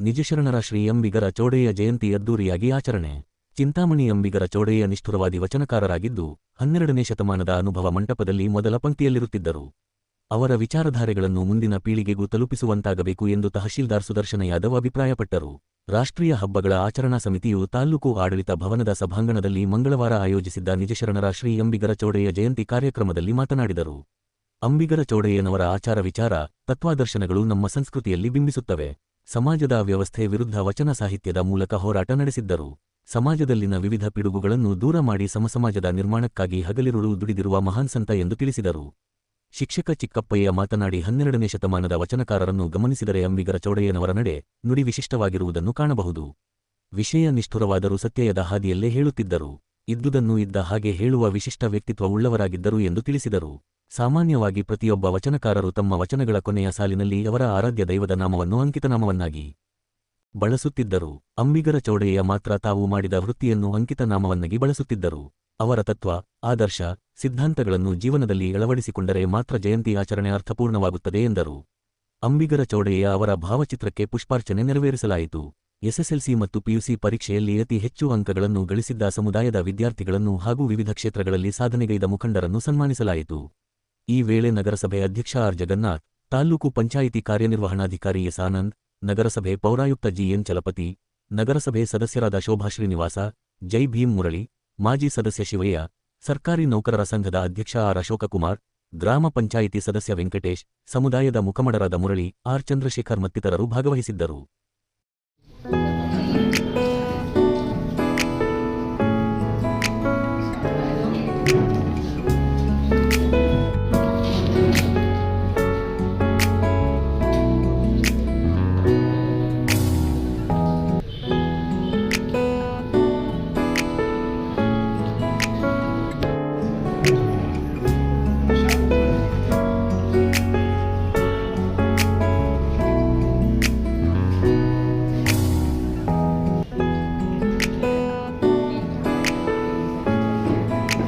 ನಿಜಶರಣರ ಶ್ರೀ ಅಂಬಿಗರ ಚೋಡೆಯ ಜಯಂತಿ ಅದ್ದೂರಿಯಾಗಿ ಆಚರಣೆ. ಚಿಂತಾಮಣಿ ಅಂಬಿಗರ ಚೋಡೆಯ ನಿಷ್ಠುರವಾದಿ ವಚನಕಾರರಾಗಿದ್ದು, ಹನ್ನೆರಡನೇ ಶತಮಾನದ ಅನುಭವ ಮಂಟಪದಲ್ಲಿ ಮೊದಲ ಪಂಕ್ತಿಯಲ್ಲಿರುತ್ತಿದ್ದರು. ಅವರ ವಿಚಾರಧಾರೆಗಳನ್ನು ಮುಂದಿನ ಪೀಳಿಗೆಗೂ ತಲುಪಿಸುವಂತಾಗಬೇಕು ಎಂದು ತಹಶೀಲ್ದಾರ್ ಸುದರ್ಶನ ಯಾದವ್ ಅಭಿಪ್ರಾಯಪಟ್ಟರು. ರಾಷ್ಟ್ರೀಯ ಹಬ್ಬಗಳ ಆಚರಣಾ ಸಮಿತಿಯು ತಾಲ್ಲೂಕು ಆಡಳಿತ ಭವನದ ಸಭಾಂಗಣದಲ್ಲಿ ಮಂಗಳವಾರ ಆಯೋಜಿಸಿದ್ದ ನಿಜಶರಣರ ಶ್ರೀ ಅಂಬಿಗರ ಚೋಡೆಯ ಜಯಂತಿ ಕಾರ್ಯಕ್ರಮದಲ್ಲಿ ಮಾತನಾಡಿದರು. ಅಂಬಿಗರ ಚೌಡೆಯನವರ ಆಚಾರ ವಿಚಾರ, ತತ್ವಾದರ್ಶನಗಳು ನಮ್ಮ ಸಂಸ್ಕೃತಿಯಲ್ಲಿ ಬಿಂಬಿಸುತ್ತವೆ. ಸಮಾಜದ ವ್ಯವಸ್ಥೆ ವಿರುದ್ಧ ವಚನ ಸಾಹಿತ್ಯದ ಮೂಲಕ ಹೋರಾಟ ನಡೆಸಿದ್ದರು. ಸಮಾಜದಲ್ಲಿನ ವಿವಿಧ ಪಿಡುಗುಗಳನ್ನು ದೂರ ಮಾಡಿ ಸಮಸಮಾಜದ ನಿರ್ಮಾಣಕ್ಕಾಗಿ ಹಗಲಿರುಳು ದುಡಿದಿರುವ ಮಹಾನ್ ಸಂತ ಎಂದು ತಿಳಿಸಿದರು. ಶಿಕ್ಷಕ ಚಿಕ್ಕಪ್ಪಯ್ಯ ಮಾತನಾಡಿ ಹನ್ನೆರಡನೇ ಶತಮಾನದ ವಚನಕಾರರನ್ನು ಗಮನಿಸಿದರೆ ಅಂಬಿಗರ ಚೌಡಯ್ಯನವರ ನಡೆ ನುಡಿ ವಿಶಿಷ್ಟವಾಗಿರುವುದನ್ನು ಕಾಣಬಹುದು. ವಿಷಯ ನಿಷ್ಠುರವಾದರೂ ಸತ್ಯಯದ ಹಾದಿಯಲ್ಲೇ ಹೇಳುತ್ತಿದ್ದರು. ಇದ್ದುದನ್ನು ಇದ್ದ ಹಾಗೆ ಹೇಳುವ ವಿಶಿಷ್ಟ ವ್ಯಕ್ತಿತ್ವವುಳ್ಳವರಾಗಿದ್ದರು ಎಂದು ತಿಳಿಸಿದರು. ಸಾಮಾನ್ಯವಾಗಿ ಪ್ರತಿಯೊಬ್ಬ ವಚನಕಾರರು ತಮ್ಮ ವಚನಗಳ ಕೊನೆಯ ಸಾಲಿನಲ್ಲಿ ಅವರ ಆರಾಧ್ಯ ದೈವದ ನಾಮವನ್ನು ಅಂಕಿತನಾಮವನ್ನಾಗಿ ಬಳಸುತ್ತಿದ್ದರು. ಅಂಬಿಗರ ಚೌಡೆಯ ಮಾತ್ರ ತಾವು ಮಾಡಿದ ವೃತ್ತಿಯನ್ನು ಅಂಕಿತನಾಮವನ್ನಾಗಿ ಬಳಸುತ್ತಿದ್ದರು. ಅವರ ತತ್ವ, ಆದರ್ಶ, ಸಿದ್ಧಾಂತಗಳನ್ನು ಜೀವನದಲ್ಲಿ ಅಳವಡಿಸಿಕೊಂಡರೆ ಮಾತ್ರ ಜಯಂತಿ ಆಚರಣೆ ಅರ್ಥಪೂರ್ಣವಾಗುತ್ತದೆ ಎಂದರು. ಅಂಬಿಗರ ಚೌಡೆಯ ಅವರ ಭಾವಚಿತ್ರಕ್ಕೆ ಪುಷ್ಪಾರ್ಚನೆ ನೆರವೇರಿಸಲಾಯಿತು. ಎಸ್ಎಸ್ಎಲ್ಸಿ ಮತ್ತು ಪಿಯುಸಿ ಪರೀಕ್ಷೆಯಲ್ಲಿ ಅತಿ ಹೆಚ್ಚು ಅಂಕಗಳನ್ನು ಗಳಿಸಿದ್ದ ಸಮುದಾಯದ ವಿದ್ಯಾರ್ಥಿಗಳನ್ನು ಹಾಗೂ ವಿವಿಧ ಕ್ಷೇತ್ರಗಳಲ್ಲಿ ಸಾಧನೆಗೈದ ಮುಖಂಡರನ್ನು ಸನ್ಮಾನಿಸಲಾಯಿತು. ಈ ವೇಳೆ ನಗರಸಭೆ ಅಧ್ಯಕ್ಷ ಆರ್. ಜಗನ್ನಾಥ್ ತಾಲ್ಲೂಕು ಪಂಚಾಯಿತಿ ಕಾರ್ಯನಿರ್ವಹಣಾಧಿಕಾರಿ ಎಸ್. ಆನಂದ್, ನಗರಸಭೆ ಪೌರಾಯುಕ್ತ ಜಿಎನ್ ಚಲಪತಿ, ನಗರಸಭೆ ಸದಸ್ಯರಾದ ಶೋಭಾ ಶ್ರೀನಿವಾಸ, ಜೈ ಭೀಮ್ ಮುರಳಿ, ಮಾಜಿ ಸದಸ್ಯ ಶಿವಯ್ಯ, ಸರ್ಕಾರಿ ನೌಕರರ ಸಂಘದ ಅಧ್ಯಕ್ಷ ಆರ್. ಅಶೋಕಕುಮಾರ್, ಗ್ರಾಮ ಪಂಚಾಯಿತಿ ಸದಸ್ಯ ವೆಂಕಟೇಶ್, ಸಮುದಾಯದ ಮುಖಮಡರಾದ ಮುರಳಿ, ಆರ್. ಚಂದ್ರಶೇಖರ್ ಮತ್ತಿತರರು ಭಾಗವಹಿಸಿದ್ದರು.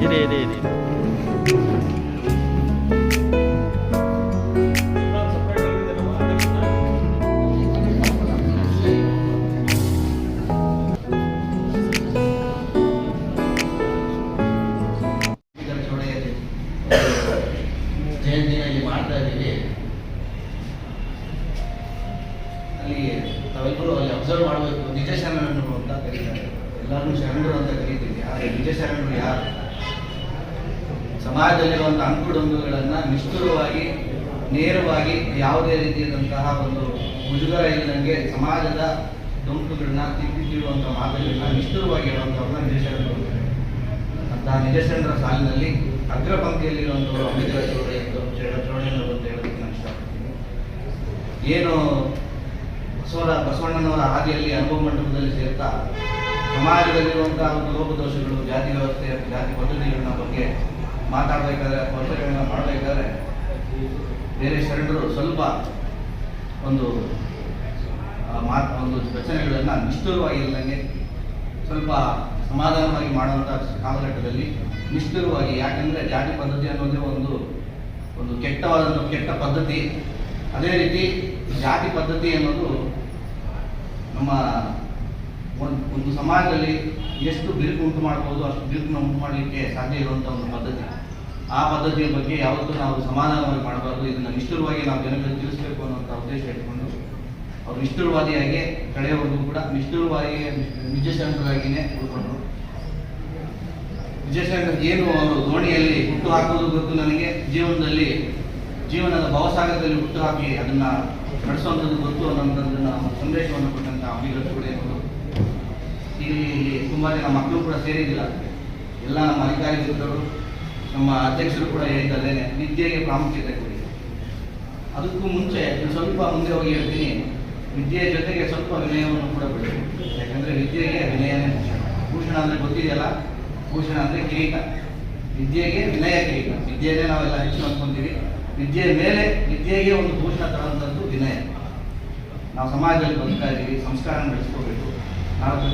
ಇದೆ ಇದೆ ಇದೆ ಯಾವುದೇ ರೀತಿಯಾದಂತಹ ಒಂದು ಮುಜುಗರ ಇಲ್ಲದಂಗೆ ಸಮಾಜದ ಡೊಂಕುಗಳನ್ನ ತಿದ್ದಿ ತೀಡುವಂಥ ಮಾತುಗಳನ್ನ ನಿಷ್ಠುರವಾಗಿ ಹೇಳುವಂಥವ್ರನ್ನ ಕರೀತಾರೆ. ಅಂತಹ ನಿಜಶರಣರ ಸಾಲಿನಲ್ಲಿ ಅಗ್ರ ಪಂಕ್ತಿಯಲ್ಲಿರುವಂಥವರು ಅಂಬೇಡ್ಕರ್ ಚೌಡಯ್ಯ ಚೌಡಯ್ಯನವರು ಅಂತ ಹೇಳೋದಕ್ಕೆ ನಾನು ಇಷ್ಟಪಡ್ತೀನಿ ಏನು ಬಸವರ ಬಸವಣ್ಣನವರ ಹಾದಿಯಲ್ಲಿ ಅನುಭವ ಮಂಟಪದಲ್ಲಿ ಸೇರ್ತಾ ಸಮಾಜದಲ್ಲಿರುವಂತಹ ಒಂದು ಲೋಪದೋಷಗಳು, ಜಾತಿ ವ್ಯವಸ್ಥೆ ಜಾತಿ ಪದ್ಧತಿಗಳನ್ನ ಬಗ್ಗೆ ಮಾತಾಡಬೇಕಾದ್ರೆ ಪರಿಚಯಗಳನ್ನ ಮಾಡಬೇಕಾದ್ರೆ ಬೇರೆ ಶರಣರು ಸ್ವಲ್ಪ ಒಂದು ಮಾತ್, ಒಂದು ರಚನೆಗಳನ್ನು ನಿಷ್ಠುರವಾಗಿಲ್ಲದಂಗೆ ಸ್ವಲ್ಪ ಸಮಾಧಾನವಾಗಿ ಮಾಡುವಂಥ ಕಾಲಘಟ್ಟದಲ್ಲಿ ನಿಷ್ಠುರವಾಗಿ, ಯಾಕಂದರೆ ಜಾತಿ ಪದ್ಧತಿ ಅನ್ನೋದೇ ಒಂದು ಒಂದು ಕೆಟ್ಟವಾದಂಥ ಕೆಟ್ಟ ಪದ್ಧತಿ. ಅದೇ ರೀತಿ ಜಾತಿ ಪದ್ಧತಿ ಅನ್ನೋದು ನಮ್ಮ ಒಂದು ಒಂದು ಸಮಾಜದಲ್ಲಿ ಎಷ್ಟು ಬಿರುಕು ಉಂಟು ಮಾಡ್ಬೋದು, ಅಷ್ಟು ಬಿರುಕನ್ನ ಉಂಟು ಮಾಡಲಿಕ್ಕೆ ಸಾಧ್ಯ ಇರುವಂಥ ಒಂದು ಪದ್ಧತಿ. ಆ ಪದ್ಧತಿಯ ಬಗ್ಗೆ ಯಾವತ್ತೂ ನಾವು ಸಮಾಧಾನವಾಗಿ ಮಾಡಬಾರ್ದು. ಇದನ್ನು ನಿಷ್ಠುರವಾಗಿ ನಾವು ಜನಗಳಿಗೆ ತಿಳಿಸಬೇಕು ಅನ್ನೋಂಥ ಉದ್ದೇಶ ಇಟ್ಕೊಂಡು, ಅವರು ನಿಷ್ಠುರವಾದಿಯಾಗಿ ಕಡೆಯವರೆಗೂ ಕೂಡ ನಿಷ್ಠುರವಾಗಿ ನಿಜಶಂಕರಾಗಿಯೇ ಉಳ್ಕೊಂಡ್ರು ವಿಜಯಶಂಕರ್ ಏನು ಅವರು ದೋಣಿಯಲ್ಲಿ ಹುಟ್ಟು ಹಾಕುವುದು ಗೊತ್ತು ನನಗೆ. ಜೀವನದಲ್ಲಿ, ಜೀವನದ ಭವಸಾಗರದಲ್ಲಿ ಹುಟ್ಟು ಹಾಕಿ ಅದನ್ನ ನಡೆಸುವಂಥದ್ದು ಗೊತ್ತು ಅನ್ನೋದನ್ನ ಸಂದೇಶವನ್ನು ಕೊಟ್ಟಂತ ಅಂಬಿಗರ ಕೂಡ ಇಲ್ಲಿ ತುಂಬಾ ಜನ ಮಕ್ಕಳು ಕೂಡ ಸೇರಿದಿಲ್ಲ ಎಲ್ಲ ನಮ್ಮ ಅಧಿಕಾರಿಗಳು ನಮ್ಮ ಅಧ್ಯಕ್ಷರು ಕೂಡ ಹೇಳಿದ್ದಲ್ಲೇನೆ ವಿದ್ಯೆಗೆ ಪ್ರಾಮುಖ್ಯತೆ ಕೊಡಿ. ಅದಕ್ಕೂ ಮುಂಚೆ ಸ್ವಲ್ಪ ಮುಂದೆ ಹೋಗಿ ಹೇಳ್ತೀನಿ, ವಿದ್ಯೆಯ ಜೊತೆಗೆ ಸ್ವಲ್ಪ ವಿನಯವನ್ನು ಕೂಡ ಬಿಡಿ. ಯಾಕಂದ್ರೆ ವಿದ್ಯೆಗೆ ವಿನಯನೇ ಮುಖ್ಯ. ಭೂಷಣ ಅಂದ್ರೆ ಗೊತ್ತಿದೆಯಲ್ಲ? ಭೂಷಣ ಅಂದ್ರೆ ಕಿರೀಟ. ವಿದ್ಯೆಗೆ ವಿನಯ ಕಿರೀಟ. ವಿದ್ಯೆನೇ ನಾವೆಲ್ಲ ಹೆಚ್ಚು ಅನ್ಕೊಂತೀವಿ ವಿದ್ಯೆಯ ಮೇಲೆ ವಿದ್ಯೆಗೆ ಒಂದು ಭೂಷಣ ತರುವಂಥದ್ದು ವಿನಯ. ನಾವು ಸಮಾಜದಲ್ಲಿ ಬದುಕ್ತಾ ಇದ್ದೀವಿ ಸಂಸ್ಕಾರ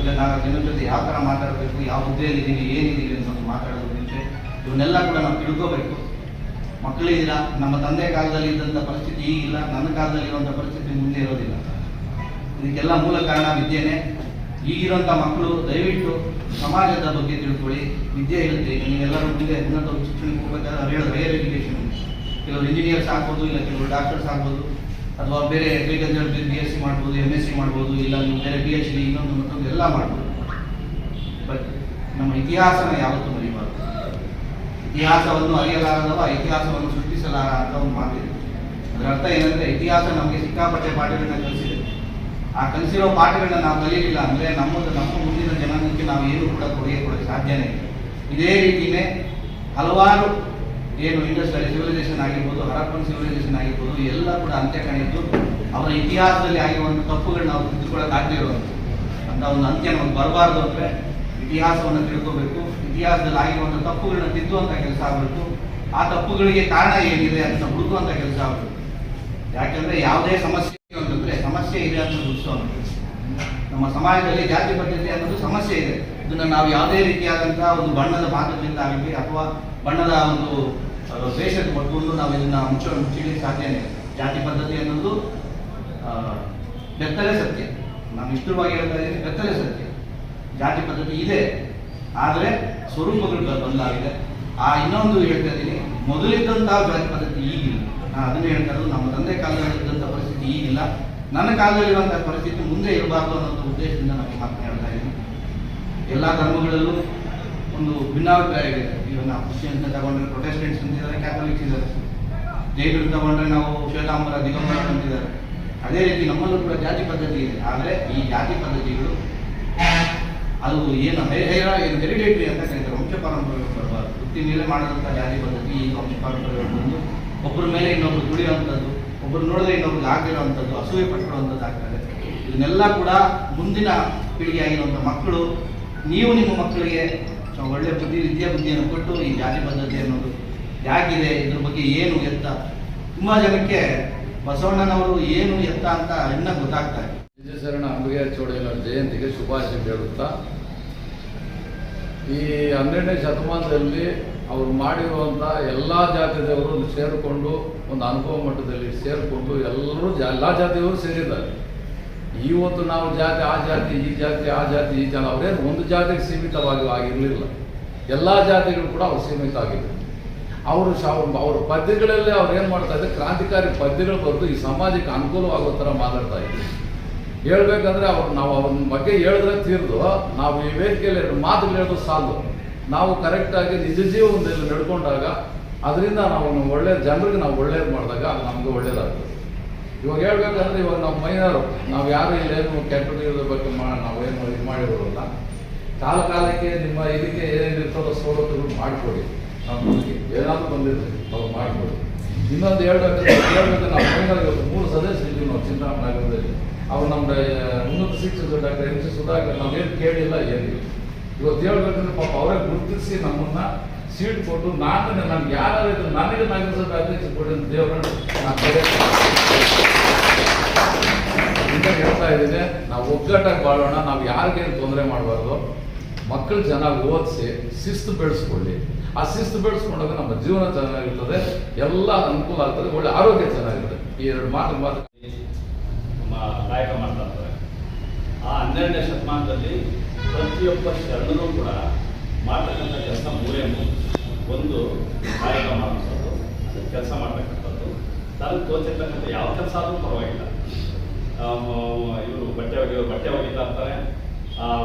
ಜನ ನಾವು ಜನರ ಜೊತೆ ಯಾವ ಥರ ಮಾತಾಡಬೇಕು, ಯಾವ ಹುದ್ದೆಯಲ್ಲಿದ್ದೀವಿ, ಏನಿದ್ದೀವಿ ಅಂತ ಮಾತಾಡೋದು ಮುಂಚೆ ಇವನ್ನೆಲ್ಲ ಕೂಡ ನಾವು ತಿಳ್ಕೋಬೇಕು. ಮಕ್ಕಳಿದ್ದೀರಾ ನಮ್ಮ ತಂದೆ ಕಾಲದಲ್ಲಿ ಇದ್ದಂಥ ಪರಿಸ್ಥಿತಿ ಈಗಿಲ್ಲ ನನ್ನ ಕಾಲದಲ್ಲಿ ಇರುವಂಥ ಪರಿಸ್ಥಿತಿ ಮುಂದೆ ಇರೋದಿಲ್ಲ. ಇದಕ್ಕೆಲ್ಲ ಮೂಲ ಕಾರಣ ವಿದ್ಯೆನೇ. ಈಗಿರುವಂಥ ಮಕ್ಕಳು, ದಯವಿಟ್ಟು ಸಮಾಜದ ಬಗ್ಗೆ ತಿಳ್ಕೊಳ್ಳಿ. ವಿದ್ಯೆ ಇರುತ್ತೆ ನೀವೆಲ್ಲರೂ ಮುಂದೆ ಉನ್ನತ ಶಿಕ್ಷಣಕ್ಕೆ ಹೋಗ್ಬೇಕಾದ್ರೆ ಅವ್ರು ಹೇಳೋದು ಹೈಯರ್ ಎಜುಕೇಷನ್ ಕೆಲವರು ಇಂಜಿನಿಯರ್ಸ್ ಆಗ್ಬೋದು, ಇಲ್ಲ ಕೆಲವರು ಡಾಕ್ಟರ್ಸ್ ಆಗ್ಬೋದು, ಅಥವಾ ಬೇರೆ ಅಗ್ರಿಕಲ್ಚರ್ ಬಿ ಎಸ್ ಸಿ ಮಾಡ್ಬೋದು ಎಂ ಎಸ್ ಸಿ ಮಾಡ್ಬೋದು, ಇಲ್ಲ ನೀವು ಬೇರೆ ಪಿ ಎಚ್ ಡಿ ಇನ್ನೊಂದು ಮತ್ತೊಂದು ಎಲ್ಲ ಮಾಡ್ಬೋದು. ಬಟ್ ನಮ್ಮ ಇತಿಹಾಸನ ಯಾವತ್ತೂ ಇತಿಹಾಸವನ್ನು ಅರಿಯಲಾರದವ, ಇತಿಹಾಸವನ್ನು ಸೃಷ್ಟಿಸಲಾರ ಅಂತ ಒಂದು ಮಾತಿದೆ ಅದರ ಅರ್ಥ ಏನಂದ್ರೆ ಇತಿಹಾಸ ನಮಗೆ ಸಿಕ್ಕಾಪಟ್ಟೆ ಪಾಠಗಳನ್ನ ಕಲಿಸಿದೆ. ಆ ಕಲಿಸಿರೋ ಪಾಠಗಳನ್ನ ನಾವು ಕಲಿಯಲಿಲ್ಲ ಅಂದ್ರೆ ನಮ್ಮದು, ನಮ್ಮ ಮುಂದಿನ ಜನಾಂಗಕ್ಕೆ ನಾವು ಏನು ಕೂಡ ಕೊಡುಗೆ ಕೊಡಕ್ಕೆ ಸಾಧ್ಯನೇ ಇಲ್ಲ. ಇದೇ ರೀತಿನೇ ಹಲವಾರು ಏನು ಇಂಡಸ್ಟ್ರಿಯಲ್ ಸಿವಿಲೈಸೇಷನ್ ಆಗಿರ್ಬೋದು ಹರಪ್ಪನ್ ಸಿವಿಲೈಸೇಷನ್ ಆಗಿರ್ಬೋದು, ಎಲ್ಲ ಕೂಡ ಅಂತ್ಯ ಕಾಣಿದ್ದು ಅವರ ಇತಿಹಾಸದಲ್ಲಿ ಆಗಿರುವಂಥ ತಪ್ಪುಗಳನ್ನ ನಾವು ತಿದ್ದುಕೊಳ್ಳೋಕೆ ಆಗದೆ ಇರೋದು. ಅಂತ ಒಂದು ಅಂತ್ಯ ನಮಗೆ ಬರಬಾರ್ದು ಅಂದ್ರೆ ಇತಿಹಾಸವನ್ನು ತಿಳ್ಕೋಬೇಕು ಇತಿಹಾಸದಲ್ಲಿ ಆಗಿರುವಂಥ ತಪ್ಪುಗಳನ್ನ ತಿದ್ದುವಂಥ ಕೆಲಸ ಆಗಬೇಕು ಆ ತಪ್ಪುಗಳಿಗೆ ಕಾರಣ ಏನಿದೆ ಅಂತ ಹುಡುಕುವಂಥ ಕೆಲಸ ಆಗುತ್ತೆ ಯಾಕಂದ್ರೆ ಯಾವುದೇ ಸಮಸ್ಯೆ ಅಂತಂದ್ರೆ ಸಮಸ್ಯೆ ಇದೆ ಅಂತ ಗುರುತಿಸೋಣ ನಮ್ಮ ಸಮಾಜದಲ್ಲಿ ಜಾತಿ ಪದ್ಧತಿ ಅನ್ನೋದು ಸಮಸ್ಯೆ ಇದೆ. ಇದನ್ನ ನಾವು ಯಾವುದೇ ರೀತಿಯಾದಂತಹ ಒಂದು ಬಣ್ಣದ ಭಾಗದಿಂದ ಆಗಲಿ ಅಥವಾ ಬಣ್ಣದ ಒಂದು ಆ, ಪಟ್ಟುಕೊಂಡು ನಾವು ಇದನ್ನ ಮುಚ್ಚ ಮುಚ್ಚಲಿಕ್ಕೆ ಸಾಧ್ಯನೇ ಇಲ್ಲ. ಜಾತಿ ಪದ್ಧತಿ ಅನ್ನೋದು ಬೆತ್ತಲೆ ಸತ್ಯ. ನಾನು ಇಷ್ಟವಾಗಿ ಹೇಳ್ತಾ ಇದ್ದೀನಿ ಬೆತ್ತಲೆ ಸತ್ಯ. ಜಾತಿ ಪದ್ಧತಿ ಇದೆ. ಆದರೆ ಸ್ವರೂಪಗಳು ಬದಲಾಗಿದೆ. ಆ ಇನ್ನೊಂದು ಹೇಳ್ತಾ ಇದ್ದೀನಿ ಮೊದಲಿದ್ದಂತಹ ಜಾತಿ ಪದ್ಧತಿ ಈಗಿಲ್ಲ. ನಾನು ಅದನ್ನೇ ಹೇಳ್ತಾ ಇರೋದು, ನಮ್ಮ ತಂದೆ ಕಾಲದಲ್ಲಿ ಇದ್ದಂಥ ಪರಿಸ್ಥಿತಿ ಈಗಿಲ್ಲ. ನನ್ನ ಕಾಲದಲ್ಲಿರುವಂತಹ ಪರಿಸ್ಥಿತಿ ಮುಂದೆ ಇರಬಾರ್ದು ಅನ್ನೋ ಉದ್ದೇಶದಿಂದ ನಾನು ಮಾತನಾಡ್ತಾ ಇದ್ದೀನಿ. ಎಲ್ಲ ಧರ್ಮಗಳಲ್ಲೂ ಒಂದು ಭಿನ್ನಾಭಿಪ್ರಾಯ ಇದೆ. ಈಗ ನಾವು ಕ್ರಿಶ್ಚಿಯನ್ಸ್ ತಗೊಂಡ್ರೆ ಪ್ರೊಟೆಸ್ಟೆಂಟ್ಸ್ ಅಂತಿದ್ದಾರೆ, ಕ್ಯಾಥೋಲಿಕ್ಸ್ ಇದ್ದಾರೆ. ಜೈನರು ತಗೊಂಡ್ರೆ ನಾವು ಶ್ವೇತಾಂಬರ, ದಿಗಂಬರ ಅಂತಿದ್ದಾರೆ. ಅದೇ ರೀತಿ ನಮ್ಮಲ್ಲೂ ಕೂಡ ಜಾತಿ ಪದ್ಧತಿ ಇದೆ. ಆದರೆ ಈ ಜಾತಿ ಪದ್ಧತಿಗಳು ಅದು ಏನು ಹೈರ ಏನು ಹೆರಿಡೇಟ್ರಿ ಅಂತ ಕರೀತಾರೆ. ವಂಶ ಪಾರಂಪರ್ಯಗಳು ಬರಬಾರ್ದು. ವೃತ್ತಿ ಮೇಲೆ ಮಾಡೋದಂಥ ಜಾತಿ ಪದ್ಧತಿ ಈ ವಂಶ ಪಾರಂಪರ್ಯಗಳು ಬಂದು ಒಬ್ಬರ ಮೇಲೆ ಇನ್ನೊಬ್ರು ದುಡಿಯುವಂಥದ್ದು, ಒಬ್ಬರು ನೋಡಿದ್ರೆ ಇನ್ನೊಬ್ರು ಆಗಿರುವಂಥದ್ದು ಅಸೂಯೆ ಪಟ್ಕೊಳ್ಳುವಂಥದ್ದು ಆಗ್ತದೆ. ಇದನ್ನೆಲ್ಲ ಕೂಡ ಮುಂದಿನ ಪೀಳಿಗೆಯಾಗಿರುವಂಥ ಮಕ್ಕಳು, ನೀವು ನಿಮ್ಮ ಮಕ್ಕಳಿಗೆ ಒಳ್ಳೆ ಬುದ್ಧಿ, ವಿದ್ಯಾ ಬುದ್ಧಿಯನ್ನು ಕೊಟ್ಟು ಈ ಜಾತಿ ಪದ್ಧತಿ ಅನ್ನೋದು ಯಾಕಿದೆ ಇದ್ರ ಬಗ್ಗೆ ಏನು ಎತ್ತ? ತುಂಬ ಜನಕ್ಕೆ ಬಸವಣ್ಣನವರು ಏನು ಎತ್ತ ಅಂತ ಇನ್ನ ಗೊತ್ತಾಗ್ತಾ ಇದೆ ವಿಜಯಶರಣ ಅಂಬಿಗೆ ಚೌಡಯ್ಯನವರ ಜಯಂತಿಗೆ ಶುಭಾಶಯ ಹೇಳುತ್ತಾ ಈ ಹನ್ನೆರಡನೇ ಶತಮಾನದಲ್ಲಿ ಅವರು ಮಾಡಿರುವಂಥ ಎಲ್ಲ ಜಾತಿಯವರು ಸೇರಿಕೊಂಡು, ಒಂದು ಅನುಭವ ಮಟ್ಟದಲ್ಲಿ ಸೇರಿಕೊಂಡು ಎಲ್ಲರೂ ಎಲ್ಲ ಜಾತಿಯವರು ಸೇರಿದ್ದಾರೆ. ಇವತ್ತು ನಾವು ಜಾತಿ, ಆ ಜಾತಿ, ಈ ಜಾತಿ, ಆ ಜಾತಿ, ಈ ಜಾತಿ, ಅವರೇನು ಒಂದು ಜಾತಿಗೆ ಸೀಮಿತವಾಗಿ ಆಗಿರಲಿಲ್ಲ. ಎಲ್ಲ ಜಾತಿಗಳು ಕೂಡ ಅವ್ರು ಸೀಮಿತ ಆಗಿದೆ ಅವರು ಅವ್ರ ಪದ್ಯಗಳಲ್ಲೇ ಅವ್ರು ಏನು ಮಾಡ್ತಾ ಇದ್ದಾರೆ, ಕ್ರಾಂತಿಕಾರಿ ಪದ್ಯಗಳು ಬರೆದು ಈ ಸಮಾಜಕ್ಕೆ ಅನುಕೂಲವಾಗೋ ಥರ ಮಾತಾಡ್ತಾ ಇದ್ರು ಹೇಳ್ಬೇಕಂದ್ರೆ ಅವ್ರು ನಾವು ಅವ್ರ ಬಗ್ಗೆ ಹೇಳಿದ್ರೆ ತೀರ್ದು, ನಾವು ಈ ವೇದಿಕೆಯಲ್ಲಿ ಎರಡು ಮಾತುಗಳು ಸಾಲದು. ನಾವು ಕರೆಕ್ಟಾಗಿ ನಿಜ ಜೀವನದಲ್ಲಿ ನಡ್ಕೊಂಡಾಗ ಅದರಿಂದ ನಾವು ಒಳ್ಳೆ ಜನರಿಗೆ ನಾವು ಒಳ್ಳೇದು ಮಾಡಿದಾಗ ಅದು ನಮಗೆ ಒಳ್ಳೇದಾಗ್ತದೆ. ಇವಾಗ ಹೇಳ್ಬೇಕಂದ್ರೆ ಇವಾಗ ನಾವು ಮೈನರು, ನಾವು ಯಾರು ಇಲ್ಲೇನು ಕೆಟ್ಟದ ಬಗ್ಗೆ ನಾವೇನು ಇದು ಮಾಡಿರೋಲ್ಲ ಕಾಲ ಕಾಲಕ್ಕೆ ನಿಮ್ಮ ಇದಕ್ಕೆ ಏನೇನಿರ್ತದೋ ಸವಲತ್ತುಗಳು ಮಾಡಿಕೊಡಿ. ನಮಗೆ ಏನಾದರೂ ಬಂದಿರ್ತದೆ ಅವ್ರು ಮಾಡಿಕೊಡಿ. ಇನ್ನೊಂದು ಹೇಳ್ಬೇಕಂದ್ರೆ ಹೇಳ್ಬೇಕಂದ್ರೆ ನಾವು ಮೈನರ್ ಮೂರು ಸದಸ್ಯರು ನಾವು ಚಿಂತಾಮಣಿ ಅವ್ರು ನಮ್ಮ ಉನ್ನತ ಶಿಕ್ಷಕರು ಡಾಕ್ಟರ್ ಎಂ ಸಿ ಸುಧಾಕರ್ ನಾವೇನು ಕೇಳಿಲ್ಲ ಏನಿಲ್ಲ ಇವತ್ತು ಹೇಳ್ಬೇಕಂದ್ರೆ ಪಾಪ ಅವರೇ ಗುರುತಿಸಿ ನಮ್ಮನ್ನ ಸೀಟ್ ಕೊಟ್ಟು ನಾನು ನನ್ಗೆ ಯಾರು ನನಗೆ ನಗರಸಭೆ ಅಧ್ಯಕ್ಷ ಕೊಡಿ ಅಂತ ನಾನು ಹೇಳ್ತಾ ಇದ್ದೀನಿ, ನಾವು ಒಗ್ಗಟ್ಟಾಗಿ ಬಾಳೋಣ, ನಾವು ಯಾರಿಗೇನು ತೊಂದರೆ ಮಾಡಬಾರ್ದು. ಮಕ್ಕಳು ಚೆನ್ನಾಗಿ ಓದಿಸಿ, ಶಿಸ್ತು ಬೆಳೆಸ್ಕೊಳ್ಳಿ. ಆ ಶಿಸ್ತು ಬೆಳೆಸ್ಕೊಂಡಾಗ ನಮ್ಮ ಜೀವನ ಚೆನ್ನಾಗಿರ್ತದೆ, ಎಲ್ಲ ಅನುಕೂಲ ಆಗ್ತದೆ, ಒಳ್ಳೆ ಆರೋಗ್ಯ ಚೆನ್ನಾಗಿರ್ತದೆ. ಈ ಎರಡು ಮಾತು ಮಾತು ಕಾಯಕ ಮಾಡ್ತಾ ಇರ್ತಾರೆ ಆ ಹನ್ನೆರಡನೇ ಶತಮಾನದಲ್ಲಿ ಪ್ರತಿಯೊಬ್ಬ ಶರಣರು ಕೂಡ ಮಾಡ್ತಕ್ಕಂಥ ಕೆಲಸ ಮೂರೇ ಒಂದು ಕಾಯಕ ಮಾಡುವಂಥದ್ದು ಕೆಲಸ ಮಾಡ್ತಕ್ಕಂಥದ್ದು. ತನಗೆ ತೋಚಿರ್ತಕ್ಕಂಥ ಯಾವ ಕೆಲಸ ಆದರೂ ಪರವಾಗಿಲ್ಲ. ಇವರು ಬಟ್ಟೆ ಒಗೆಯೋ, ಬಟ್ಟೆ ಒಗಿತಾ ಇರ್ತಾರೆ.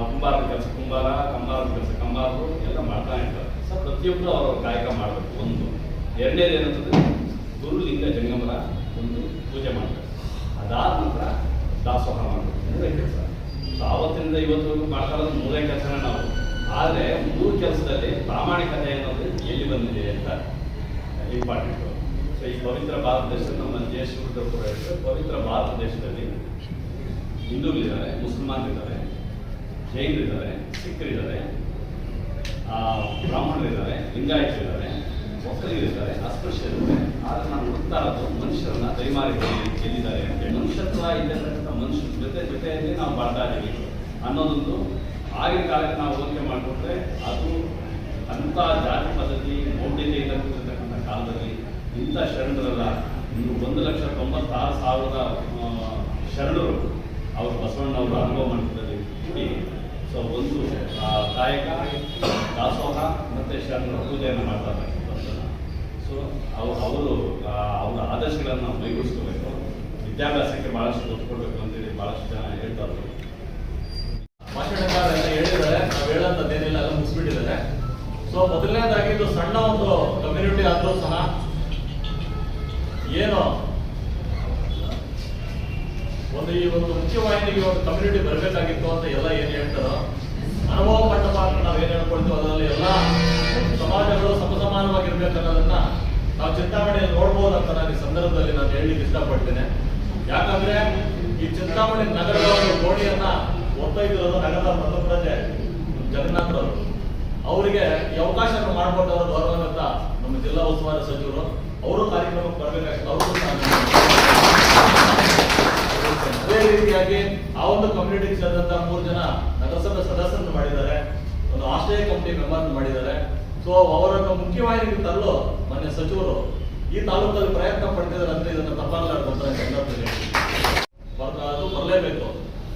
ಕುಂಬಾರನ ಕೆಲಸ, ಕುಂಬಾರ ಕಂಬಾರನ ಕೆಲಸ, ಕಂಬಾರರು ಎಲ್ಲ ಮಾಡ್ತಾನೆ ಇರ್ತಾರೆ. ಸೊ ಪ್ರತಿಯೊಬ್ಬರು ಅವರ ಗಾಯಕ ಮಾಡಬೇಕು. ಒಂದು. ಎರಡನೇದು ಗುರು ಗುರುಲಿಂಗ ಜಂಗಮರ ಒಂದು ಪೂಜೆ ಮಾಡಬೇಕು. ಅದಾದ ನಂತರ ದಾಸೋಹ ಮಾಡಬೇಕು ಮೂರೇ ಕೆಲಸ ಸೊ ಆವತ್ತಿನಿಂದ ಇವತ್ತು ಮಾಡ್ತಾ ಇರೋದು ಮೂರೇ ಕೆಲಸನೇ ನಾವು. ಆದರೆ, ಮೂರು ಕೆಲಸದಲ್ಲಿ ಪ್ರಾಮಾಣಿಕತೆ ಅನ್ನೋದು ಎಲ್ಲಿ ಬಂದಿದೆ ಅಂತ ಇಂಪಾರ್ಟೆಂಟ್. ಸೊ ಈ ಪವಿತ್ರ ಭಾರತ ದೇಶ ನಮ್ಮ ದೇಶ ಪವಿತ್ರ ಭಾರತ ದೇಶದಲ್ಲಿ ಹಿಂದೂಗಳಿದ್ದಾರೆ ಮುಸಲ್ಮಾನರಿದ್ದಾರೆ ಜೈನರಿದ್ದಾರೆ ಸಿಖ್ಖರಿದ್ದಾರೆ ಬ್ರಾಹ್ಮಣರಿದ್ದಾರೆ ಲಿಂಗಾಯತರಿದ್ದಾರೆ ಒಕ್ಕಲಿಗರಿದ್ದಾರೆ ಇರುತ್ತೆ ಆದರೆ ನಾನು ಇರೋದು ಮನುಷ್ಯರನ್ನ ದಯಮಾರಿ ಗೆಲ್ಲಿದ್ದಾರೆ ಮನುಷ್ಯತ್ವ ಇಲ್ಲಿರ್ತಕ್ಕಂಥ ಮನುಷ್ಯರ ಜೊತೆ ಜೊತೆಯಲ್ಲಿ ನಾವು ಬಾಳ್ತಾ ಇದ್ದೀವಿ. ಅನ್ನೋದೊಂದು ಆಗಿನ ಕಾಲಕ್ಕೆ ನಾವು ಹೋಲಿಕೆ ಮಾಡಿಕೊಂಡ್ರೆ ಅದು ಅಂಥ ಜಾತಿ ಪದ್ಧತಿ, ಮೌಢ್ಯತೆಯಿಂದ ಕೂತಿರ್ತಕ್ಕಂಥ ಕಾಲದಲ್ಲಿ ಇಂಥ ಶರಣರಲ್ಲ. ಇನ್ನು ಒಂದು ಲಕ್ಷ ತೊಂಬತ್ತಾರು ಸಾವಿರದ ಶರಣರು ಅವರು ಬಸವಣ್ಣವರು ಅನುಭವ ಕೂಡಿ ಸೊ ಒಂದು ಕಾಯಕ ದಾಸೋಹ ಮತ್ತು ಶರಣರು ಪೂಜೆಯನ್ನು ಮಾಡ್ತಾ ಸೊ ಅವರು ಅವರು ಅವರ ಆದರ್ಶಗಳನ್ನು ಮೈಗೂಡಿಸ್ಕೋಬೇಕು. ವಿದ್ಯಾಭ್ಯಾಸಕ್ಕೆ ಭಾಳಷ್ಟು ಒತ್ತು ಕೊಡಬೇಕು ಅಂತೇಳಿ ಭಾಳಷ್ಟು ಜನ ಹೇಳ್ತಾ ಇದ್ರು. ಭಾಷಣಕಾರರೆಲ್ಲ ಹೇಳಿದ್ದಾರೆ. ನಾವು ಹೇಳೋಂಥದ್ದೇನಿಲ್ಲ ಎಲ್ಲ ಮುಗಿಸ್ಬಿಟ್ಟಿದ್ದಾರೆ. ಸೊ ಮೊದಲನೇದಾಗಿ ಇದು ಸಣ್ಣ ಒಂದು ಕಮ್ಯುನಿಟಿ ಆದರೂ ಸಹ ಏನು ಒಂದು ಈ ಒಂದು ಮುಖ್ಯವಾಹಿನಿಗೆ ಒಂದು ಕಮ್ಯುನಿಟಿ ಬರಬೇಕಾಗಿತ್ತು ಅಂತ ಎಲ್ಲ ಏನು ಹೇಳ್ತಾರೋ ಅನುಭವ ಮಂಟಪ ನಾವು ಏನು ಹೇಳ್ಕೊಳ್ತೀವಿ ಅದರಲ್ಲಿ ಎಲ್ಲ ಸಮಾಜಗಳು ಸಮಸಮಾನವಾಗಿರ್ಬೇಕು ಅನ್ನೋದನ್ನ ನಾವು ಚಿಂತಾಮಣಿಯಲ್ಲಿ ನೋಡ್ಬೋದು ಅಂತ ನಾನು ಈ ಸಂದರ್ಭದಲ್ಲಿ ನಾನು ಹೇಳಲಿಕ್ಕೆ ಇಷ್ಟಪಡ್ತೇನೆ. ಯಾಕಂದ್ರೆ ಈ ಚಿಂತಾಮಣಿ ನಗರದ ಒಂದು ಗೋಣಿಯನ್ನ ಒತ್ತೊಯ್ದಿರೋದು ನಗರದ ಪ್ರಜೆ ಜಗನ್ನಾಥರವರು ಅವರಿಗೆ ಈ ಅವಕಾಶವನ್ನು ಮಾಡಿಕೊಟ್ಟವರು ಗೌರವಾನ್ವಿತ ನಮ್ಮ ಜಿಲ್ಲಾ ಉಸ್ತುವಾರಿ ಸಚಿವರು, ಅವರು ಕಾರ್ಯಕ್ರಮಕ್ಕೆ ಬರಬೇಕಾಗಿತ್ತು. ಅವರು ಅದೇ ರೀತಿಯಾಗಿ ಆ ಒಂದು ಕಮ್ಯುನಿಟಿಗೆ ಸೇರಿದಂತ ಮೂರು ಜನ ನಗರಸಭೆ ಸದಸ್ಯರನ್ನು ಮಾಡಿದ್ದಾರೆ. ಒಂದು ಆಸ್ಟ್ರೇಲಿಯಾ ಕಂಪ್ನಿ ಮೆಂಬರ್ ಮಾಡಿದ್ದಾರೆ. ಸೊ ಅವರನ್ನು ಮುಖ್ಯವಾಹಿನಿಗೆ ತರಲು ಮೊನ್ನೆ ಸಚಿವರು ಈ ತಾಲೂಕಲ್ಲಿ ಪ್ರಯತ್ನ ಪಡ್ತಿದ್ದಾರೆ ಅಂದ್ರೆ ಇದನ್ನು ಬರ್ತಾ- ಅದು ಬರಲೇಬೇಕು.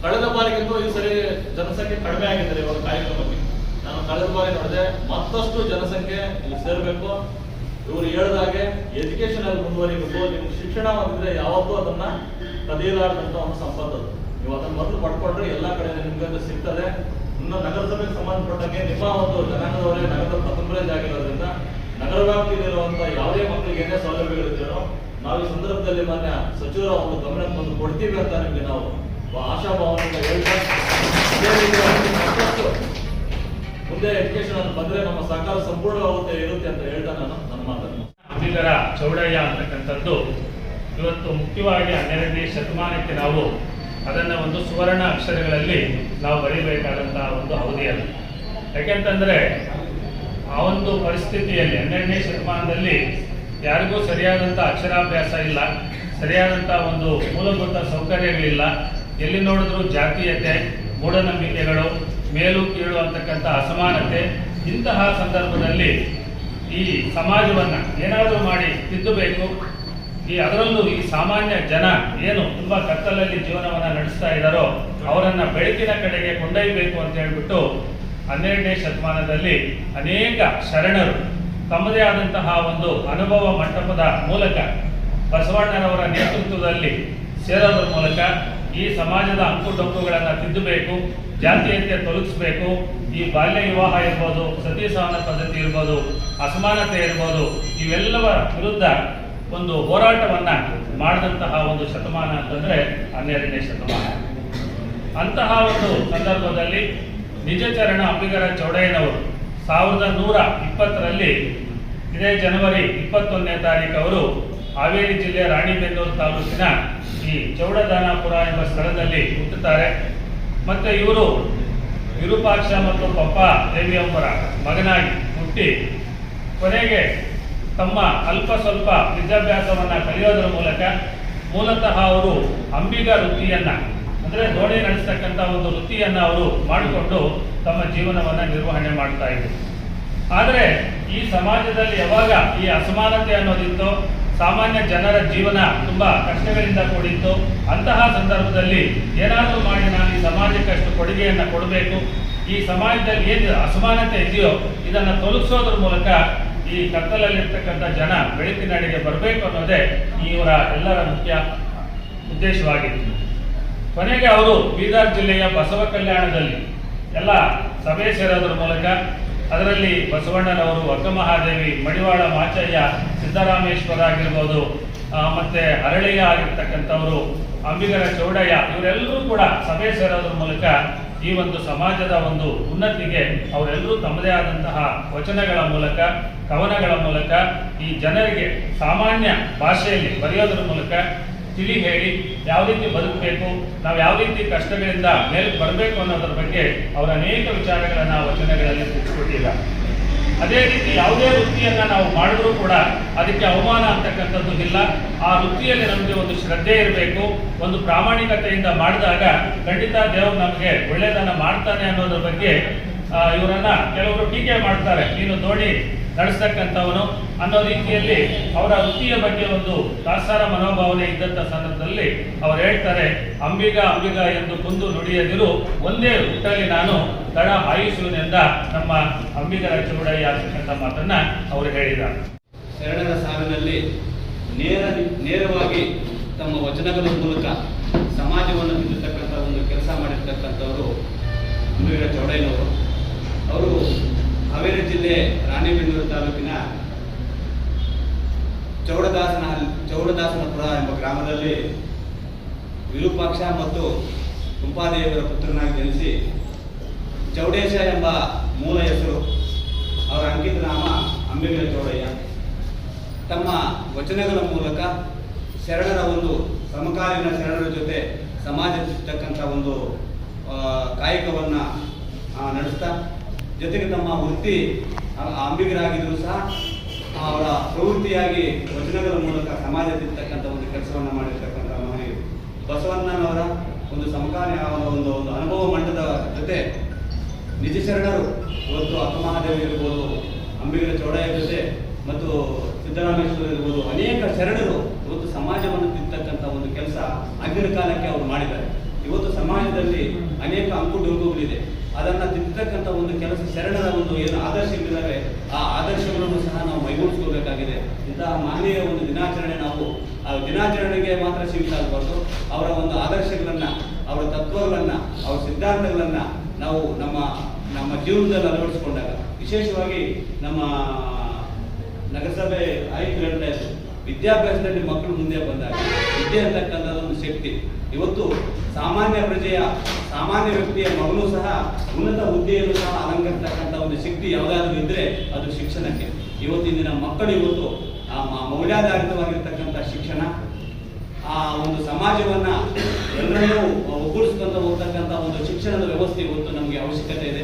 ಕಳೆದ ಬಾರಿಗಿಂತ ಈ ಸರಿ ಜನಸಂಖ್ಯೆ ಕಡಿಮೆ ಆಗಿದ್ದಾರೆ ಇವಾಗ ಕಾರ್ಯಕ್ರಮಕ್ಕೆ. ನಾನು ಕಳೆದ ಬಾರಿ ನೋಡಿದೆ ಮತ್ತಷ್ಟು ಜನಸಂಖ್ಯೆ ಇಲ್ಲಿ ಸೇರಬೇಕು. ಇವರು ಹೇಳಿದಾಗೆ ಎಜುಕೇಶನ್ ಅಲ್ಲಿ ಮುಂದುವರಿಬೇಕು. ನಿಮ್ಗೆ ಶಿಕ್ಷಣ ಬಂದಿದ್ರೆ ಯಾವತ್ತೂ ಅದನ್ನ ಕದಿಯಲಾರ್ದಂತ ಒಂದು ಸಂಪತ್ತು. ನೀವು ಅದನ್ನ ಮೊದಲು ಪಡ್ಕೊಂಡ್ರೆ ಎಲ್ಲಾ ಕಡೆ ನಿಮ್ಗೆ ಅದು ಸಿಗ್ತದೆ. ಇನ್ನು ನಗರಸಭೆಗೆ ಸಂಬಂಧಪಟ್ಟಂಗೆ ನಿಮ್ಮ ಒಂದು ಜನಾಂಗದವರೇ ನಗರದ ಪ್ರಥಮ ಆಗಿರೋದ್ರಿಂದ ನಗರ ವ್ಯಾಪ್ತಿಯಲ್ಲಿರುವಂತಹ ಯಾವುದೇ ಮಕ್ಕಳಿಗೆ ಏನೇ ಸೌಲಭ್ಯಗಳಿದ್ದೀರೋ ನಾವು ಈ ಸಂದರ್ಭದಲ್ಲಿ ಮಾನ್ಯ ಸಚಿವರ ಒಂದು ಗಮನಕ್ಕೆ ಬಂದು ಕೊಡ್ತೀವಿ ಅಂತ ನಿಮಗೆ ನಾವು ಆಶಾಭಾವನೆಯಿಂದ ಹೇಳ್ತಾ ಮುಂದೆ ಎಜುಕೇಶನ್ ಅಂತ ಬಂದ್ರೆ ನಮ್ಮ ಸಹಕಾರ ಸಂಪೂರ್ಣವಾಗುತ್ತೆ, ಇರುತ್ತೆ ಅಂತ ಹೇಳ್ತಾ ನಾನು ನನ್ನ ಮಾತನ್ನು. ಚೌಡಯ್ಯ ಅಂತಕ್ಕಂಥದ್ದು. ಇವತ್ತು ಮುಖ್ಯವಾಗಿ ಹನ್ನೆರಡನೇ ಶತಮಾನಕ್ಕೆ ನಾವು ಅದನ್ನು ಒಂದು ಸುವರ್ಣ ಅಕ್ಷರಗಳಲ್ಲಿ ನಾವು ಬರೀಬೇಕಾದಂತಹ ಒಂದು ಅವಧಿ ಅದು. ಯಾಕೆಂತಂದ್ರೆ, ಆ ಒಂದು ಪರಿಸ್ಥಿತಿಯಲ್ಲಿ, ಹನ್ನೆರಡನೇ ಶತಮಾನದಲ್ಲಿ ಯಾರಿಗೂ ಸರಿಯಾದಂಥ ಅಕ್ಷರಾಭ್ಯಾಸ ಇಲ್ಲ ಸರಿಯಾದಂಥ ಒಂದು ಮೂಲಭೂತ ಸೌಕರ್ಯಗಳಿಲ್ಲ. ಎಲ್ಲಿ ನೋಡಿದ್ರೂ ಜಾತೀಯತೆ, ಮೂಢನಂಬಿಕೆಗಳು, ಮೇಲು ಕೀಳು ಅಂತಕ್ಕಂಥ ಅಸಮಾನತೆ, ಇಂತಹ ಸಂದರ್ಭದಲ್ಲಿ ಈ ಸಮಾಜವನ್ನು ಏನಾದರೂ ಮಾಡಿ ತಿದ್ದಬೇಕು ಈ ಅದರಲ್ಲೂ ಈ ಸಾಮಾನ್ಯ ಜನ ಏನು ತುಂಬಾ ಕತ್ತಲಲ್ಲಿ ಜೀವನವನ್ನ ನಡೆಸ್ತಾ ಇದ್ದಾರೋ ಅವರನ್ನ ಬೆಳಕಿನ ಕಡೆಗೆ ಕೊಂಡೊಯ್ಯಬೇಕು ಅಂತ ಹೇಳ್ಬಿಟ್ಟು ಹನ್ನೆರಡನೇ ಶತಮಾನದಲ್ಲಿ ಅನೇಕ ಶರಣರು ತಮ್ಮದೇ ಆದಂತಹ ಒಂದು ಅನುಭವ ಮಂಟಪದ ಮೂಲಕ ಬಸವಣ್ಣನವರ ನೇತೃತ್ವದಲ್ಲಿ ಸೇರೋದ್ರ ಮೂಲಕ ಈ ಸಮಾಜದ ಅಂಕುಡೊಂಕುಗಳನ್ನು ತಿದ್ದಬೇಕು, ಜಾತೀಯತೆ ತೊಲಗಿಸ್ಬೇಕು, ಈ ಬಾಲ್ಯ ವಿವಾಹ ಇರ್ಬೋದು ಸತಿ ಸಹನ ಪದ್ಧತಿ ಇರ್ಬೋದು, ಅಸಮಾನತೆ ಇರ್ಬೋದು, ಇವೆಲ್ಲವರ ವಿರುದ್ಧ ಒಂದು ಹೋರಾಟವನ್ನ ಮಾಡಿದಂತಹ ಒಂದು ಶತಮಾನ ಅಂತಂದ್ರೆ ಹನ್ನೆರಡನೇ ಶತಮಾನ. ಅಂತಹ ಒಂದು ಸಂದರ್ಭದಲ್ಲಿ ನಿಜಚರಣ ಅಂಬಿಗರ ಚೌಡಯ್ಯನವರು ಸಾವಿರದ ನೂರ ಇಪ್ಪತ್ತರಲ್ಲಿ ಇದೇ ಜನವರಿ ಇಪ್ಪತ್ತೊಂದನೇ ತಾರೀಕು ಅವರು ಹಾವೇರಿ ಜಿಲ್ಲೆ ರಾಣಿಬೆನ್ನೂರು ತಾಲೂಕಿನ ಈ ಚೌಡದಾನಾಪುರ ಎಂಬ ಸ್ಥಳದಲ್ಲಿ ಹುಟ್ಟುತ್ತಾರೆ ಮತ್ತೆ ಇವರು ವಿರೂಪಾಕ್ಷ ಮತ್ತು ಪಪ್ಪ ದೇವಿಯಂಬರ ಮಗನಾಗಿ ಹುಟ್ಟಿ ಕೊನೆಗೆ ತಮ್ಮ ಅಲ್ಪ ಸ್ವಲ್ಪ ವಿದ್ಯಾಭ್ಯಾಸವನ್ನು ಕಲಿಯೋದ್ರ ಮೂಲಕ ಮೂಲತಃ ಅವರು ಅಂಬಿಗ ವೃತ್ತಿಯನ್ನು, ಅಂದರೆ ದೋಣಿ ನಡೆಸ್ತಕ್ಕಂಥ ಒಂದು ವೃತ್ತಿಯನ್ನು ಅವರು ಮಾಡಿಕೊಂಡು ತಮ್ಮ ಜೀವನವನ್ನು ನಿರ್ವಹಣೆ ಮಾಡ್ತಾ ಇದ್ರು. ಆದರೆ ಈ ಸಮಾಜದಲ್ಲಿ ಯಾವಾಗ ಈ ಅಸಮಾನತೆ ಅನ್ನೋದಿತ್ತು, ಸಾಮಾನ್ಯ ಜನರ ಜೀವನ ತುಂಬ ಕಷ್ಟಗಳಿಂದ ಕೂಡಿತ್ತು, ಅಂತಹ ಸಂದರ್ಭದಲ್ಲಿ ಏನಾದರೂ ಮಾಡಿ ನಾನು ಈ ಸಮಾಜಕ್ಕೆ ಅಷ್ಟು ಕೊಡುಗೆಯನ್ನು ಕೊಡಬೇಕು, ಈ ಸಮಾಜದಲ್ಲಿ ಏನು ಅಸಮಾನತೆ ಇದೆಯೋ ಇದನ್ನು ತೊಲಗಿಸೋದ್ರ ಮೂಲಕ ಈ ಕತ್ತಲಲ್ಲಿರ್ತಕ್ಕಂಥ ಜನ ಬೆಳಕಿನಡೆಗೆ ಬರಬೇಕು ಅನ್ನೋದೇ ಇವರ ಎಲ್ಲರ ಮುಖ್ಯ ಉದ್ದೇಶವಾಗಿತ್ತು. ಕೊನೆಗೆ ಅವರು ಬೀದರ್ ಜಿಲ್ಲೆಯ ಬಸವ ಕಲ್ಯಾಣದಲ್ಲಿ ಎಲ್ಲ ಸಭೆ ಸೇರೋದ್ರ ಮೂಲಕ ಅದರಲ್ಲಿ ಬಸವಣ್ಣನವರು ಅಕ್ಕಮಹಾದೇವಿ ಮಡಿವಾಳ ಮಾಚಯ್ಯ, ಸಿದ್ದರಾಮೇಶ್ವರ ಆಗಿರ್ಬೋದು ಮತ್ತೆ ಅರಳಿಯ ಆಗಿರ್ತಕ್ಕಂಥವರು, ಅಂಬಿಗರ ಚೌಡಯ್ಯ, ಇವರೆಲ್ಲರೂ ಕೂಡ ಸಭೆ ಸೇರೋದ್ರ ಮೂಲಕ ಈ ಒಂದು ಸಮಾಜದ ಒಂದು ಉನ್ನತಿಗೆ ಅವರೆಲ್ಲರೂ ತಮ್ಮದೇ ಆದಂತಹ ವಚನಗಳ ಮೂಲಕ ಕವನಗಳ ಮೂಲಕ ಈ ಜನರಿಗೆ ಸಾಮಾನ್ಯ ಭಾಷೆಯಲ್ಲಿ ಬರೆಯೋದ್ರ ಮೂಲಕ ತಿಳಿ ಹೇಳಿ ಯಾವ ರೀತಿ ಬದುಕಬೇಕು, ನಾವು ಯಾವ ರೀತಿ ಕಷ್ಟಗಳಿಂದ ಮೇಲೆ ಬರಬೇಕು ಅನ್ನೋದ್ರ ಬಗ್ಗೆ ಅವರ ಅನೇಕ ವಿಚಾರಗಳನ್ನು ವಚನಗಳಲ್ಲಿ ತಿಳಿಸ್ಕೊಟ್ಟಿದ್ದಾರೆ ಅದೇ ರೀತಿ ಯಾವುದೇ ವೃತ್ತಿಯನ್ನು ನಾವು ಮಾಡಿದ್ರೂ ಕೂಡ ಅದಕ್ಕೆ ಅವಮಾನ ಅಂತಕ್ಕಂಥದ್ದು ಇಲ್ಲ. ಆ ವೃತ್ತಿಯಲ್ಲಿ ನಮಗೆ ಒಂದು ಶ್ರದ್ಧೆ ಇರಬೇಕು. ಒಂದು ಪ್ರಾಮಾಣಿಕತೆಯಿಂದ ಮಾಡಿದಾಗ ಖಂಡಿತ ದೇವರು ನಮಗೆ ಒಳ್ಳೆಯದನ್ನು ಮಾಡ್ತಾನೆ ಅನ್ನೋದ್ರ ಬಗ್ಗೆ ಇವರನ್ನ ಕೆಲವರು ಟೀಕೆ ಮಾಡ್ತಾರೆ. ನೀನು ದೋಣಿ ನಡೆಸ್ತಕ್ಕಂಥವನು. ಅನ್ನೋ ರೀತಿಯಲ್ಲಿ ಅವರ ವೃತ್ತಿಯ ಬಗ್ಗೆ ಒಂದು ದಾಸಾರ ಮನೋಭಾವನೆ ಇದ್ದಂಥ ಸಂದರ್ಭದಲ್ಲಿ ಅವ್ರು ಹೇಳ್ತಾರೆ, ಅಂಬಿಗ ಅಂಬಿಗ ಎಂದು ಕುಂದು ನುಡಿಯದಿರು ಒಂದೇ ಹುಟ್ಟಲ್ಲಿ ನಾನು ದಡ ಆಯುಷುವಿನಿಂದ ನಮ್ಮ ಅಂಬಿಗ ಚೌಡಯ್ಯ ಅಂತಕ್ಕಂಥ ಮಾತನ್ನ ಅವರು ಹೇಳಿದ್ದಾರೆ. ಶರಣರ ಸಾವಿನಲ್ಲಿ ನೇರ, ನೇರವಾಗಿ ತಮ್ಮ ವಚನಗಳ ಮೂಲಕ ಸಮಾಜವನ್ನು ತಿದ್ದತಕ್ಕಂಥ ಒಂದು ಕೆಲಸ ಮಾಡಿರ್ತಕ್ಕಂಥವರು ಅಂಬಿಗರ ಚೌಡಯ್ಯನವರು. ಅವರು ಹಾವೇರಿ ಜಿಲ್ಲೆ ರಾಣೆಬೆನ್ನೂರು ತಾಲೂಕಿನ ಚೌಡದಾಸನ ಚೌಡದಾಸನಪುರ ಎಂಬ ಗ್ರಾಮದಲ್ಲಿ ವಿರೂಪಾಕ್ಷ ಮತ್ತು ಕುಂಪಾದೇವಿಯವರ ಪುತ್ರನಾಗಿ ಜನಿಸಿ ಚೌಡೇಶ ಎಂಬ ಮೂಲ ಹೆಸರು, ಅವರ ಅಂಕಿತ ನಾಮ ಅಂಬಿಗರ ಚೌಡಯ್ಯ. ತಮ್ಮ ವಚನಗಳ ಮೂಲಕ ಶರಣರ ಒಂದು ಸಮಕಾಲೀನ ಶರಣರ ಜೊತೆ ಸಮಾಜದಲ್ಲಿರ್ತಕ್ಕಂಥ ಒಂದು ಕಾಯಕವನ್ನು ನಡೆಸ್ತಾ ಜೊತೆಗೆ ತಮ್ಮ ವೃತ್ತಿ ಅಂಬಿಗರಾಗಿದ್ರು ಸಹ ಅವರ ಪ್ರವೃತ್ತಿಯಾಗಿ ವಚನಗಳ ಮೂಲಕ ಸಮಾಜದಲ್ಲಿರ್ತಕ್ಕಂಥ ಒಂದು ಕೆಲಸವನ್ನು ಮಾಡಿರ್ತಕ್ಕಂಥ ಮಹನೀಯರು. ಬಸವಣ್ಣನವರ ಒಂದು ಸಮಕಾಲೀನ ಒಂದು ಒಂದು ಅನುಭವ ಮಂಟದ ಜೊತೆ ನಿಜ ಶರಣರು ಇವತ್ತು ಅಕ್ಕಮಹಾದೇವಿ ಇರ್ಬೋದು, ಅಂಬಿಗರ ಚೌಡಯ್ಯ ಜೊತೆ ಮತ್ತು ಸಿದ್ದರಾಮೇಶ್ವರ ಇರ್ಬೋದು, ಅನೇಕ ಶರಣರು ಇವತ್ತು ಸಮಾಜವನ್ನು ತಿಂತಕ್ಕಂಥ ಒಂದು ಕೆಲಸ ಆಗಿನ ಕಾಲಕ್ಕೆ ಅವರು ಮಾಡಿದ್ದಾರೆ. ಇವತ್ತು ಸಮಾಜದಲ್ಲಿ ಅನೇಕ ಅಂಕುಡೊಂಕುಗಳಿದೆ. ಅದನ್ನ ತಿದ್ದತಕ್ಕಂಥ ಒಂದು ಕೆಲಸ ಶರಣರ ಒಂದು ಏನು ಆದರ್ಶಗಳಿದ್ದಾವೆ ಆ ಆದರ್ಶಗಳನ್ನು ಸಹ ನಾವು ಮೈಗೂಡಿಸ್ಕೋಬೇಕಾಗಿದೆ ಇಂತಹ ಮಾನವೀಯ ಒಂದು ದಿನಾಚರಣೆ ನಾವು ಆ ದಿನಾಚರಣೆಗೆ ಮಾತ್ರ ಸೀಮಿತ ಆಗಬಾರ್ದು. ಅವರ ಒಂದು ಆದರ್ಶಗಳನ್ನು, ಅವರ ತತ್ವಗಳನ್ನ, ಅವರ ಸಿದ್ಧಾಂತಗಳನ್ನ ನಾವು ನಮ್ಮ ನಮ್ಮ ಜೀವನದಲ್ಲಿ ಅಳವಡಿಸ್ಕೊಂಡಾಗ, ವಿಶೇಷವಾಗಿ ನಮ್ಮ ನಗರಸಭೆ ಆಯುಕ್ತರು ವಿದ್ಯಾಭ್ಯಾಸದಲ್ಲಿ ಮಕ್ಕಳು ಮುಂದೆ ಬಂದಾಗ, ವಿದ್ಯೆ ಅಂತಕ್ಕಂಥದ್ದು ಒಂದು ಶಕ್ತಿ. ಇವತ್ತು ಸಾಮಾನ್ಯ ಪ್ರಜೆಯ, ಸಾಮಾನ್ಯ ವ್ಯಕ್ತಿಯ ಮಗನೂ ಸಹ ಉನ್ನತ ಹುದ್ದೆಯನ್ನು ಸಹ ಅಲಂಕರಿಸತಕ್ಕಂಥ ಒಂದು ಶಕ್ತಿ ಯಾವುದಾದ್ರೂ ಇದ್ರೆ ಅದು ಶಿಕ್ಷಣಕ್ಕೆ. ಇವತ್ತಿನ ಮಕ್ಕಳು ಇವತ್ತು ಆ ಮೌಲ್ಯಾಧಾರಿತವಾಗಿರ್ತಕ್ಕಂಥ ಶಿಕ್ಷಣ, ಆ ಒಂದು ಸಮಾಜವನ್ನ ಎಲ್ಲರನ್ನೂ ಒಗ್ಗೂಡಿಸ್ಕೊಂತ ಹೋಗ್ತಕ್ಕಂಥ ಒಂದು ಶಿಕ್ಷಣದ ವ್ಯವಸ್ಥೆ ಇವತ್ತು ನಮಗೆ ಅವಶ್ಯಕತೆ ಇದೆ.